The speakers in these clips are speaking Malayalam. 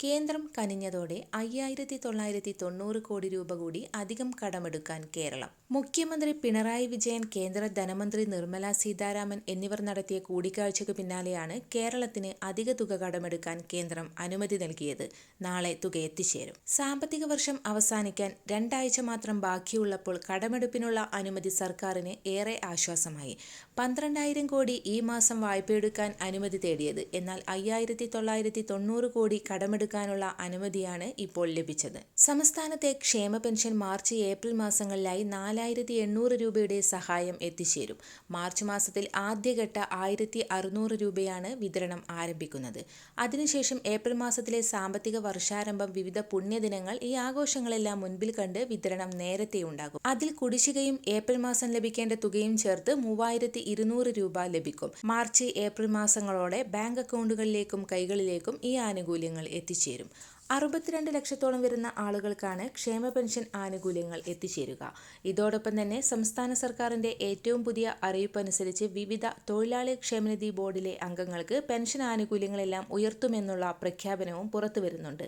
കേന്ദ്രം കനിഞ്ഞതോടെ അയ്യായിരത്തി തൊള്ളായിരത്തി തൊണ്ണൂറ് കോടി രൂപ കൂടി അധികം കടമെടുക്കാൻ കേരളം. മുഖ്യമന്ത്രി പിണറായി വിജയൻ കേന്ദ്ര ധനമന്ത്രി നിർമ്മല സീതാരാമൻ എന്നിവർ നടത്തിയ കൂടിക്കാഴ്ചയ്ക്ക് പിന്നാലെയാണ് കേരളത്തിന് അധിക തുക കടമെടുക്കാൻ കേന്ദ്രം അനുമതി നൽകിയത്. നാളെ തുക എത്തിച്ചേരും. സാമ്പത്തിക വർഷം അവസാനിക്കാൻ രണ്ടാഴ്ച മാത്രം ബാക്കിയുള്ളപ്പോൾ കടമെടുപ്പിനുള്ള അനുമതി സർക്കാരിന് ഏറെ ആശ്വാസമായി. പന്ത്രണ്ടായിരം കോടി ഈ മാസം വായ്പയെടുക്കാൻ അനുമതി തേടിയത് എന്നാൽ അയ്യായിരത്തി തൊള്ളായിരത്തി തൊണ്ണൂറ് കോടി കടമെടുക്കാനുള്ള അനുമതിയാണ് ഇപ്പോൾ ലഭിച്ചത്. സംസ്ഥാനത്തെ ക്ഷേമ പെൻഷൻ മാർച്ച് ഏപ്രിൽ മാസങ്ങളിലായി നാലായിരത്തി എണ്ണൂറ് രൂപയുടെ സഹായം എത്തിച്ചേരും. മാർച്ച് മാസത്തിൽ ആദ്യഘട്ട ആയിരത്തി അറുന്നൂറ് രൂപയാണ് വിതരണം ആരംഭിക്കുന്നത്. അതിനുശേഷം ഏപ്രിൽ മാസത്തിലെ സാമ്പത്തിക വർഷാരംഭം വിവിധ പുണ്യദിനങ്ങൾ ഈ ആഘോഷങ്ങളെല്ലാം മുൻപിൽ കണ്ട് വിതരണം നേരത്തെ ഉണ്ടാകും. അതിൽ കുടിശ്ശികയും ഏപ്രിൽ മാസം ലഭിക്കേണ്ട തുകയും ചേർത്ത് മൂവായിരത്തി ഇരുന്നൂറ് രൂപ ലഭിക്കും. മാർച്ച് ഏപ്രിൽ മാസങ്ങളോടെ ബാങ്ക് അക്കൗണ്ടുകളിലേക്കും കൈകളിലേക്കും ഈ ആനുകൂല്യങ്ങൾ എത്തിച്ചേരും. അറുപത്തിരണ്ട് ലക്ഷത്തോളം വരുന്ന ആളുകൾക്കാണ് ക്ഷേമ പെൻഷൻ ആനുകൂല്യങ്ങൾ എത്തിച്ചേരുക. ഇതോടൊപ്പം തന്നെ സംസ്ഥാന സർക്കാരിന്റെ ഏറ്റവും പുതിയ അറിയിപ്പ് അനുസരിച്ച് വിവിധ തൊഴിലാളി ക്ഷേമനിധി ബോർഡിലെ അംഗങ്ങൾക്ക് പെൻഷൻ ആനുകൂല്യങ്ങളെല്ലാം ഉയർത്തുമെന്നുള്ള പ്രഖ്യാപനവും പുറത്തു വരുന്നുണ്ട്.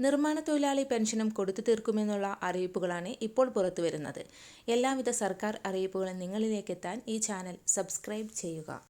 നിർമ്മാണ തൊഴിലാളി പെൻഷനും കൊടുത്തു തീർക്കുമെന്നുള്ള അറിയിപ്പുകളാണ് ഇപ്പോൾ പുറത്തു വരുന്നത്. എല്ലാവിധ സർക്കാർ അറിയിപ്പുകളും നിങ്ങളിലേക്ക് എത്താൻ ഈ ചാനൽ സബ്സ്ക്രൈബ് ചെയ്യുക.